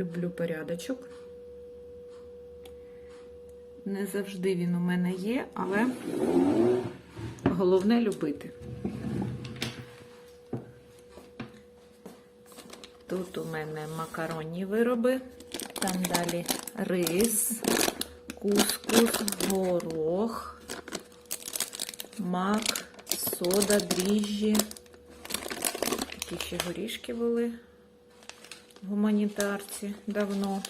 Люблю порядочок. Не завжди він у мене є, але головне любити. Тут у мене макаронні вироби, там далі рис, кускус, горох, мак, сода, дріжджі. Такі ще горішки були гуманітарці давно.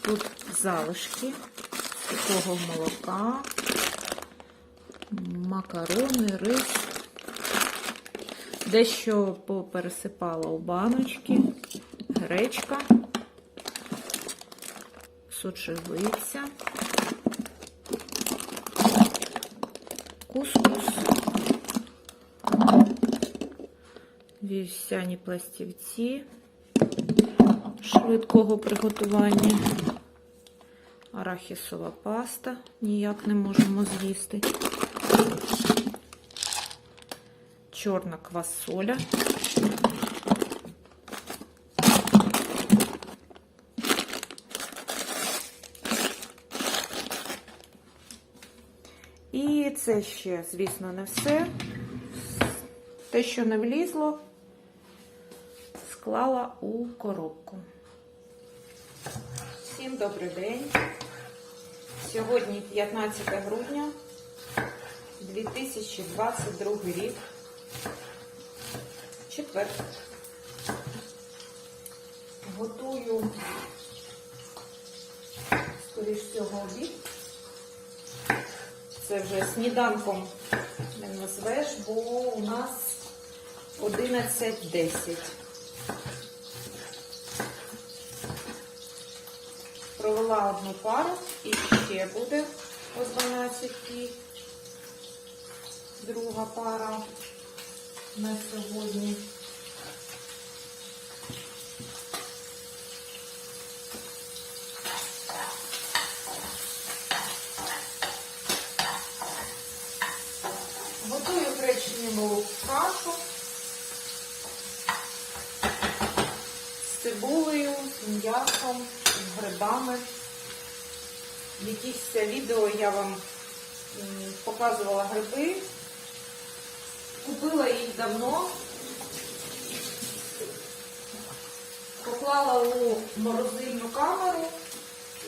Тут залишки сухого молока, макарони, рис. Дещо попересипала у баночки, гречка, сочевиця, кускус, вівсяні пластівці швидкого приготування, арахісова паста, ніяк не можемо з'їсти. Чорна квасоля. І це ще, звісно, не все. Те, що не влізло, склала у коробку. Всім добрий день. Сьогодні 15 грудня 2022 рік. Четвер. Готую, скоріш всього, обід. Це вже сніданком не назвеш, бо у нас 11.10. Провела одну пару і ще буде о 12 друга пара на сьогодні. Готую гречневу кашу з цибулею, з м'ясом, з грибами. Якісь відео я вам показувала гриби. Купила їх давно. Поклала у морозильну камеру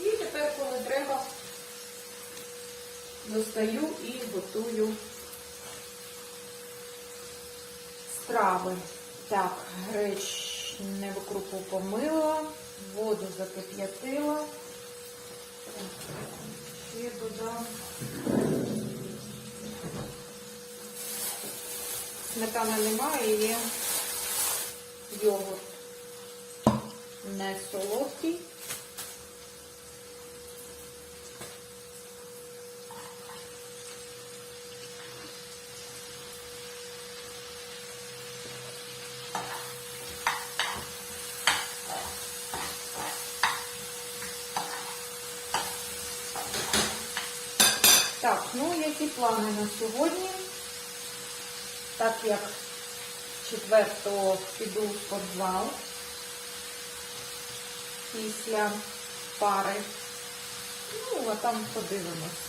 і тепер, коли треба, достаю і готую страви. Так, гречневу крупу помила, воду закип'ятила. Ще додам. Сметана немає, є йогурт. Не солодкий. Так, ну плани на сьогодні? Так як четвертого піду в спортзал після пари. Ну, а там подивимось.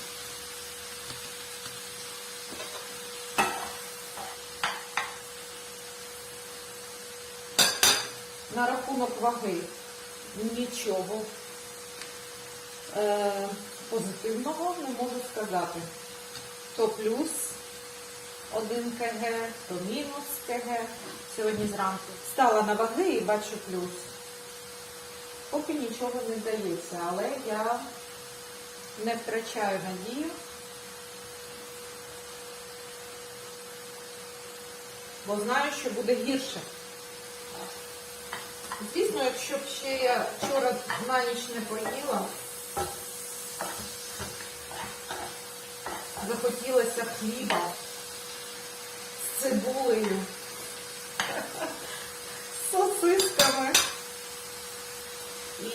На рахунок ваги нічого е, позитивного не можу сказати. То плюс 1 кг, то мінус кг. Сьогодні зранку стала на ваги і бачу плюс. Поки нічого не здається, але я не втрачаю надію. Бо знаю, що буде гірше. Звісно, якщо б ще я вчора на ніч не поїла, захотілося хліба з цибулею, з сосисками.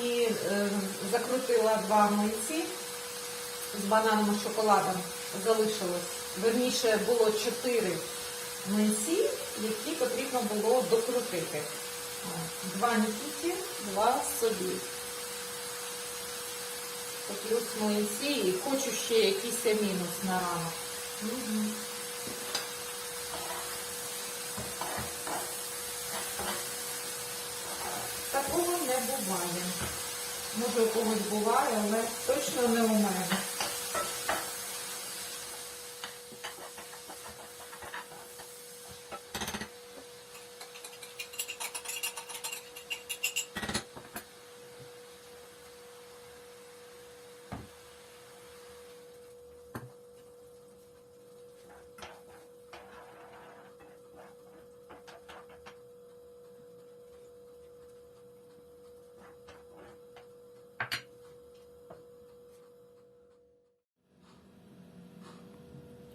І е, закрутила два млинці з бананом і шоколадом. Залишилось. Верніше було чотири млинці, які потрібно було докрутити. Два Нікіті, два собі. Плюс Моїсій. І хочу ще якийсь мінус на ранок. Такого не буває. Може, у когось буває, але точно не у мене.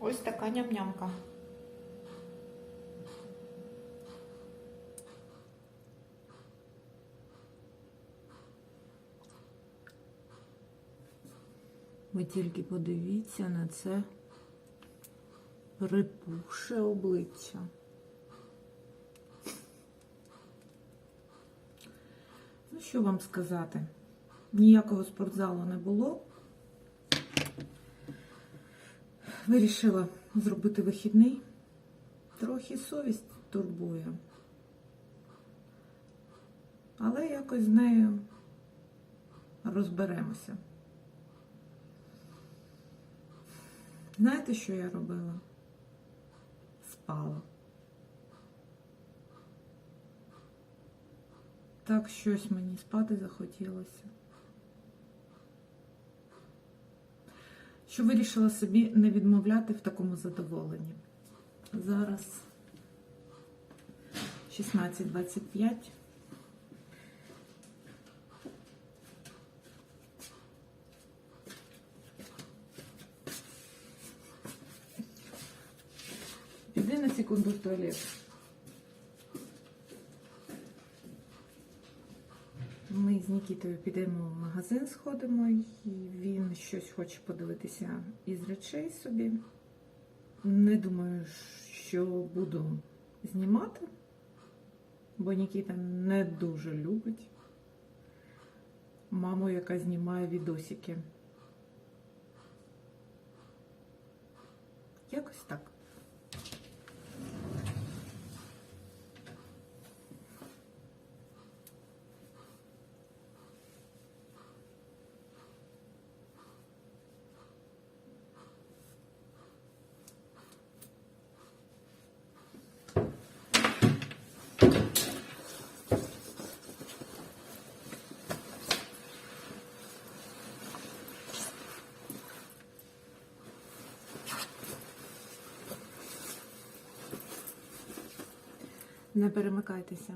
Ось така ням-нямка. Ви тільки подивіться на це припухше обличчя. Ну, що вам сказати? Ніякого спортзалу не було. Вирішила зробити вихідний. Трохи совість турбує. Але якось з нею розберемося. Знаєте, що я робила? Спала. Так щось мені спати захотілося. Що вирішила собі не відмовляти в такому задоволенні. Зараз 16.25. Піди на секунду в туалет. Ми з Нікітою підемо в магазин, сходимо, і він щось хоче подивитися із речей собі. Не думаю, що буду знімати, бо Нікіта не дуже любить маму, яка знімає відосики. Якось так. Не перемикайтеся.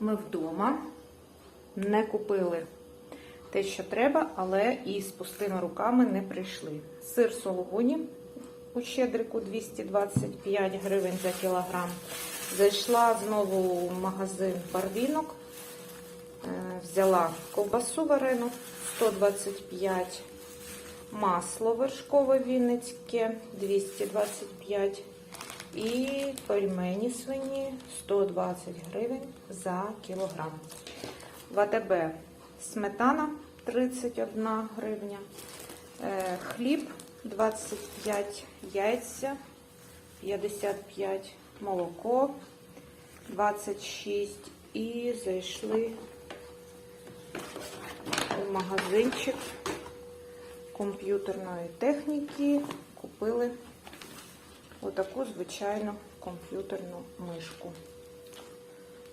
Ми вдома не купили те, що треба, але і з пустими руками не прийшли. Сир сологуні у щедрику 225 гривень за кілограм. Зайшла знову в магазин барвінок. Е, Взяла ковбасу варену 125 масло вершкове вінницьке 225 і пельмені свині 120 гривень за кілограм. В АТБ сметана 31 гривня, е, хліб 25, яйця 55, молоко 26 і зайшли у магазинчик комп'ютерної техніки, купили отаку звичайну комп'ютерну мишку.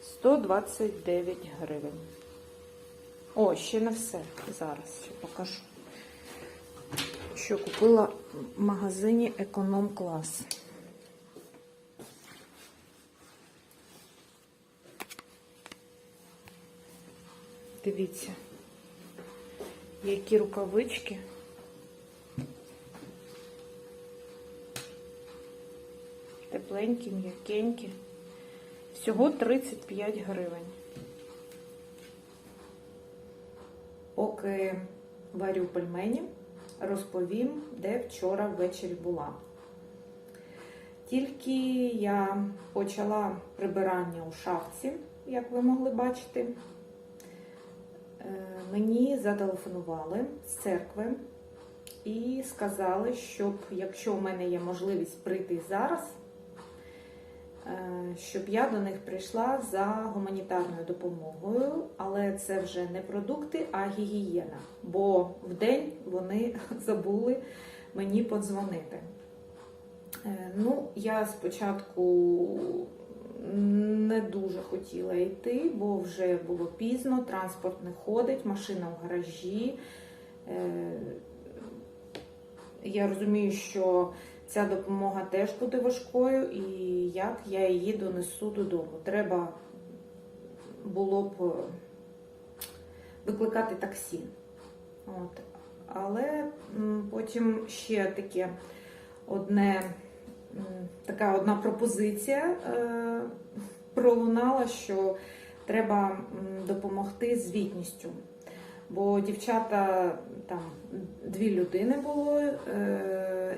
129 гривень. О, ще не все. Зараз ще покажу. Що купила в магазині Економ Клас. Дивіться, які рукавички. Тепленькі, м'якенькі. Всього 35 гривень. Поки варю пельмені, розповім, де вчора ввечері була. тільки я почала прибирання у шафці, як ви могли бачити, е, мені зателефонували з церкви і сказали, щоб якщо в мене є можливість прийти зараз, щоб я до них прийшла за гуманітарною допомогою, але це вже не продукти, а гігієна. Бо в день вони забули мені подзвонити. Е, Ну, я спочатку не дуже хотіла йти, бо вже було пізно, транспорт не ходить, машина в гаражі. Е, Я розумію, що ця допомога теж буде важкою, і як я її донесу додому. Треба було б е, викликати таксі. От. Але потім ще таке одне, така одна пропозиція е, пролунала, що треба допомогти звітністю. Бо дівчата там дві людини було, е,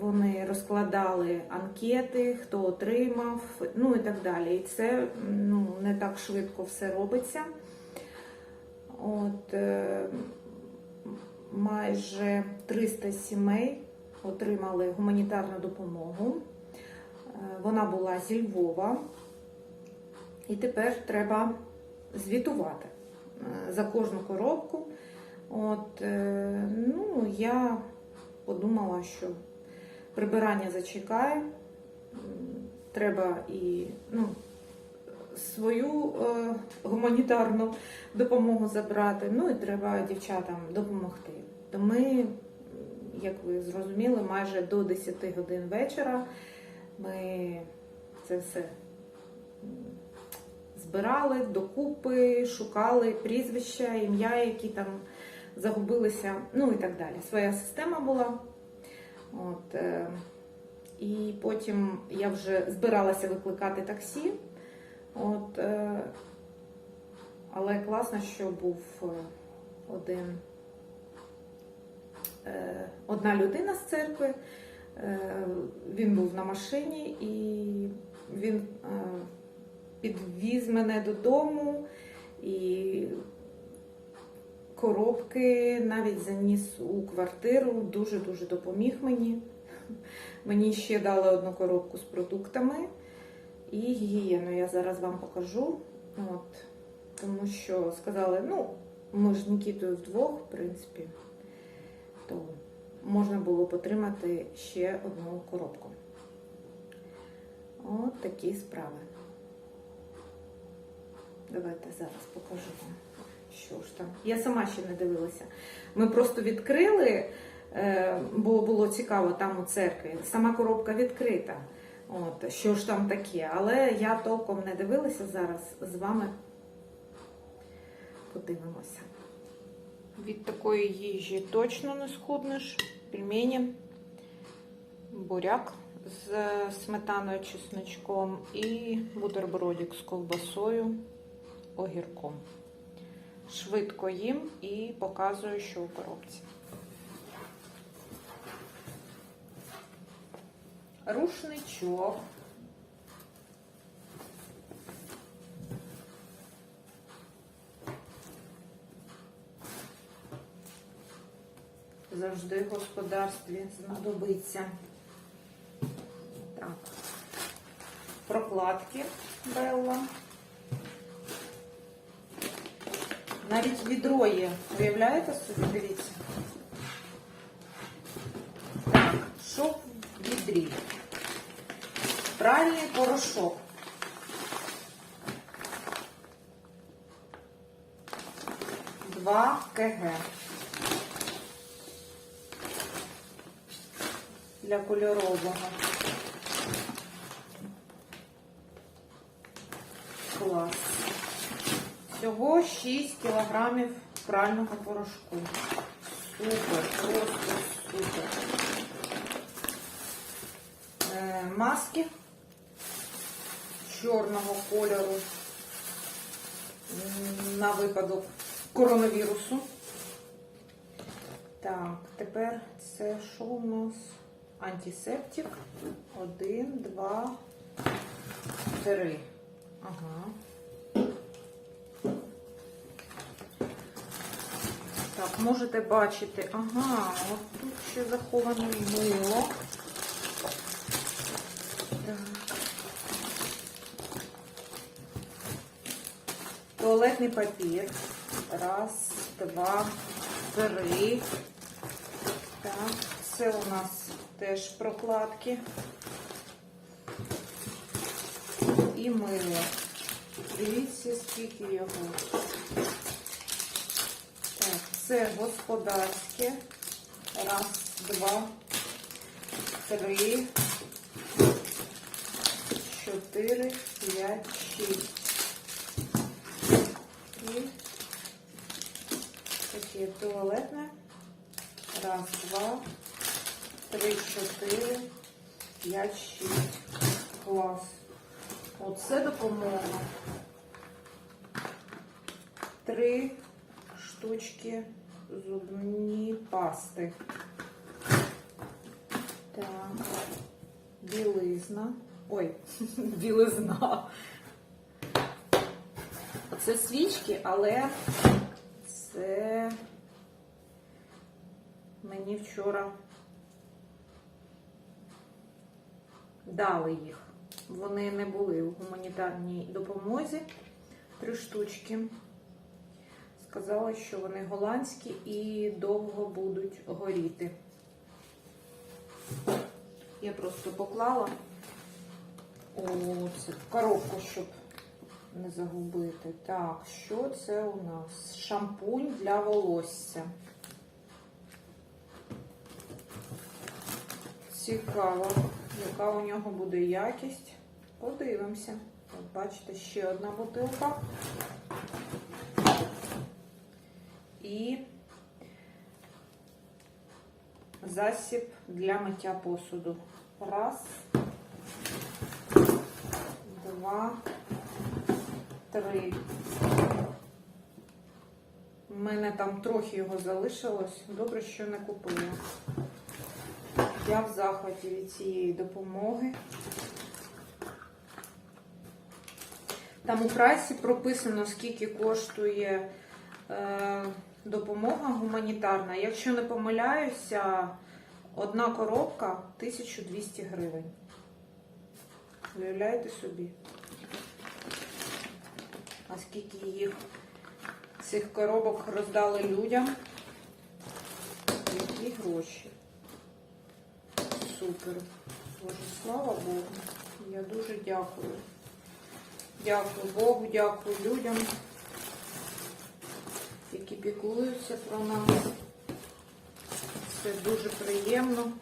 вони розкладали анкети, хто отримав, ну і так далі. І це ну, не так швидко все робиться. От, е, майже 300 сімей отримали гуманітарну допомогу. Е, Вона була зі Львова. І тепер треба звітувати е, за кожну коробку. От, ну, я подумала, що прибирання зачекає. Треба і ну, свою е, гуманітарну допомогу забрати. Ну і треба дівчатам допомогти. То ми, як ви зрозуміли, майже до 10 годин вечора ми це все збирали докупи, шукали прізвища, ім'я, які там загубилися, ну і так далі. Своя система була. От, е, і потім я вже збиралася викликати таксі. От, е, але класно, що був е, один, одна людина з церкви. Він був на машині і він підвіз мене додому і коробки навіть заніс у квартиру, дуже-дуже допоміг мені. Мені ще дали одну коробку з продуктами і гігієну я зараз вам покажу. От, тому що сказали, ну, ми ж Нікітою вдвох, в принципі, то можна було б отримати ще одну коробку. От такі справи. Давайте зараз покажу вам, що ж там. Я сама ще не дивилася. Ми просто відкрили, е, бо було цікаво там у церкві. Сама коробка відкрита. От, що ж там таке. Але я толком не дивилася зараз з вами. Подивимося. Від такої їжі точно не схуднеш. Пельмені, буряк з сметаною чесночком і бутербродик з ковбасою, огірком. Швидко їм і показую, що у коробці. Рушничок. Завжди в господарстві знадобиться. Так. Прокладки Белла. Навіть відро є. Уявляєте собі? Дивіться. Так, що в відрі? Пральний порошок. Два кг. Для кольорового. Клас. Всього 6 кілограмів прального порошку. Супер, просто супер. Е, маски чорного кольору на випадок коронавірусу. Так, тепер це що у нас? антисептик. Один, два, три. Ага. Так, можете бачити, ага, от тут ще заховане мило. Туалетний папір. Раз, два, три. Так, це у нас теж прокладки. І мило. Дивіться, скільки його. Це господарське. Раз, два, три, чотири, п'ять, шість. І таке туалетне. Раз, два, три, чотири, п'ять, шість. Клас. Оце допомога. Три штучки зубні пасти. Так. Білизна. Ой, білизна. Це свічки, але це мені вчора дали їх. Вони не були у гуманітарній допомозі. Три штучки. Сказала, що вони голландські і довго будуть горіти. Я просто поклала у коробку, щоб не загубити. Так, що це у нас? Шампунь для волосся. Цікаво, яка у нього буде якість. Подивимося. От бачите, ще одна бутилка. І засіб для миття посуду. Раз, два, три. У мене там трохи його залишилось. Добре, що не купила. Я в захваті від цієї допомоги. Там у прайсі прописано, скільки коштує е, допомога гуманітарна. Якщо не помиляюся, одна коробка 1200 гривень. Уявляєте собі? А скільки їх цих коробок роздали людям? Які гроші? Супер. Боже, слава Богу. Я дуже дякую. Дякую Богу, дякую людям, які піклуються про нас. Це дуже приємно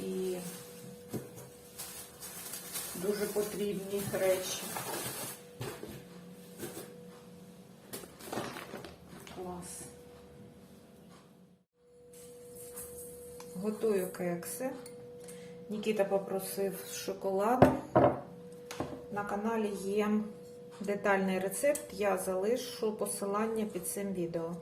і дуже потрібні речі. Клас. Готую кекси. Нікіта попросив з шоколадом. На каналі є детальний рецепт. Я залишу посилання під цим відео.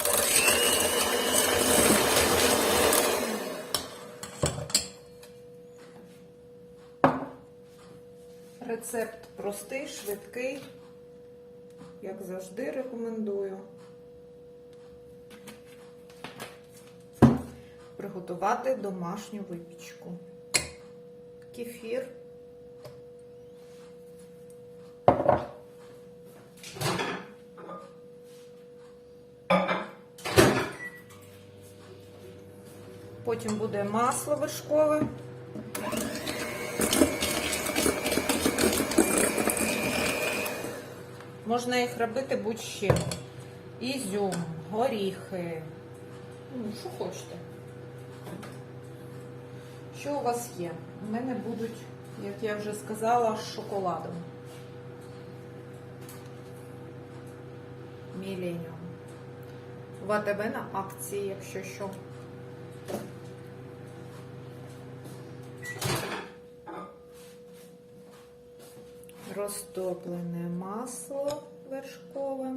Рецепт простий, швидкий. Як завжди, рекомендую. Приготувати домашню випічку. Кефір. Потім буде масло вершкове. Можна їх робити будь-чим. Ізюм, горіхи. Ну, що хочете. Що у вас є? У мене будуть, як я вже сказала, з шоколадом. Міленіум. В АТБ на акції, якщо що. Розтоплене масло вершкове.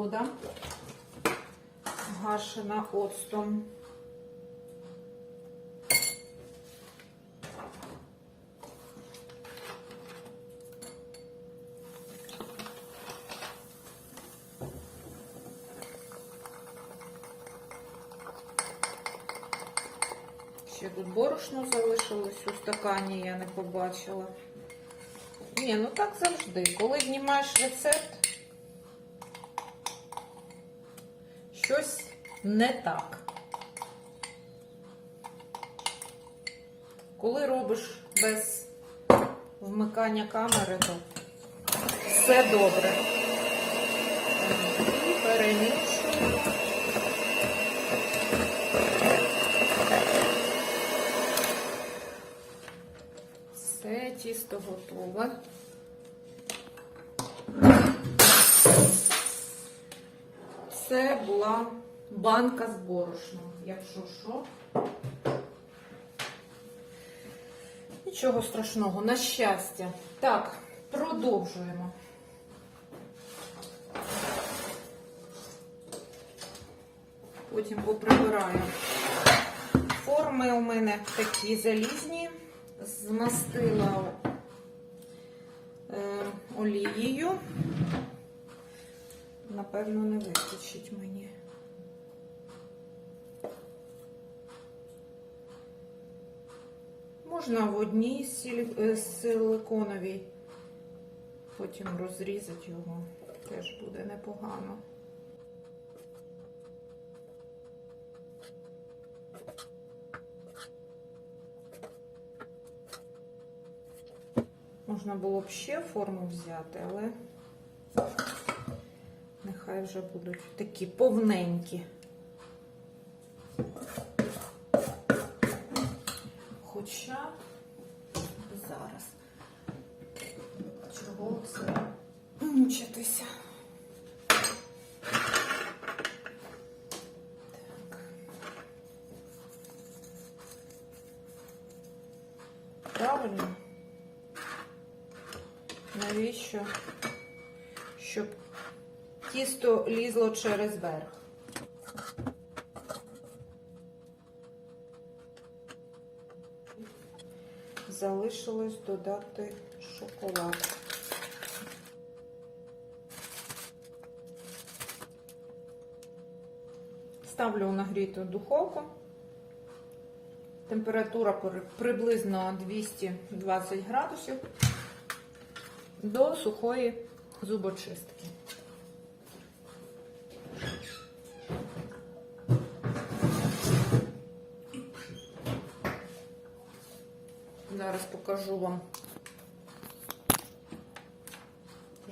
Сода, гашена оцтом. Ще тут борошно залишилось у стакані, я не побачила. Ні, ну так завжди. Коли знімаєш рецепт, щось не так. Коли робиш без вмикання камери, то все добре. І. Все, тісто готове. Це була банка з борошном, якщо що. Нічого страшного, на щастя. Так, продовжуємо. Потім поприбираю. Форми у мене такі залізні. Змастила е, олією. Напевно, не вистачить мені. Можна в одній е, силиконовій, потім розрізати його, теж буде непогано. Можна було б ще форму взяти, але нехай вже будуть такі повненькі. Хоча зараз чого це мучитися. Правильно? Навіщо? Щоб тісто лізло через верх. Залишилось додати шоколад. Ставлю у нагріту духовку. Температура приблизно 220 градусів до сухої зубочистки. Зараз покажу вам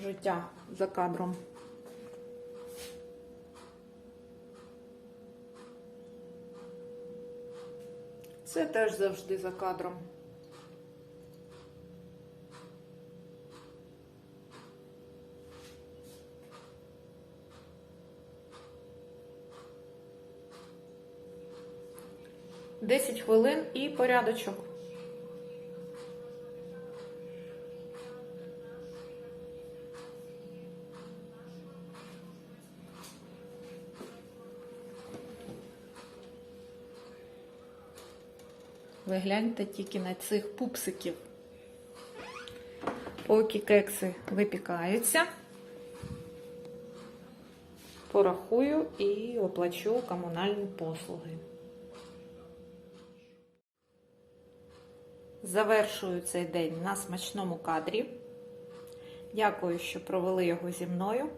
життя за кадром. Це теж завжди за кадром. Десять хвилин і порядочок. Ви гляньте тільки на цих пупсиків. Поки кекси випікаються, порахую і оплачу комунальні послуги. Завершую цей день на смачному кадрі. Дякую, що провели його зі мною.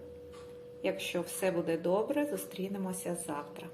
Якщо все буде добре, зустрінемося завтра.